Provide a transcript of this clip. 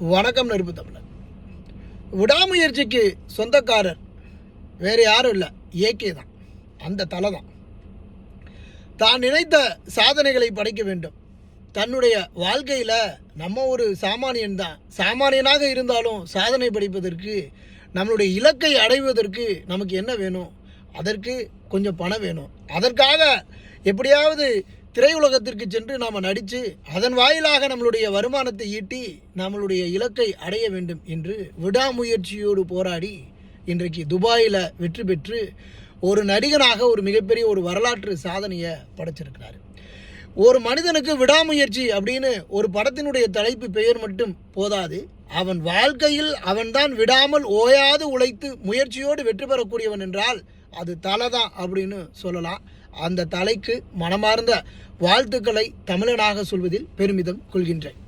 வணக்கம் நெருப்பு தமிழர். விடாமுயற்சிக்கு சொந்தக்காரர் வேறு யாரும் இல்லை. ஏகே தான். அந்த தலை தான். தான் நினைத்த சாதனைகளை படைக்க வேண்டும். தன்னுடைய வாழ்க்கையில் நம்ம ஒரு சாமானியன் தான். சாமானியனாக இருந்தாலும் சாதனை படைப்பதற்கு நம்மளுடைய இலக்கை அடைவதற்கு நமக்கு என்ன வேணும்? அதற்கு கொஞ்சம் பணம் வேணும். அதற்காக எப்படியாவது திரையுலகத்திற்கு சென்று நாம் நடித்து அதன் வாயிலாக நம்மளுடைய வருமானத்தை ஈட்டி நம்மளுடைய இலக்கை அடைய வேண்டும் என்று விடாமுயற்சியோடு போராடி இன்றைக்கு துபாயில் வெற்றி பெற்று ஒரு நடிகனாக ஒரு மிகப்பெரிய ஒரு வரலாற்று சாதனையை படைச்சிருக்கிறாரு. ஒரு மனிதனுக்கு விடாமுயற்சி அப்படின்னு ஒரு படத்தினுடைய தலைப்பு பெயர் மட்டும் போதாது. அவன் வாழ்க்கையில் அவன்தான் விடாமல் ஓயாது உழைத்து முயற்சியோடு வெற்றி பெறக்கூடியவன் என்றால் அது தலை தான் அப்படின்னு சொல்லலாம். அந்த தலைக்கு மனமார்ந்த வாழ்த்துக்களை தமிழனாக சொல்வதில் பெருமிதம் கொள்கின்றேன்.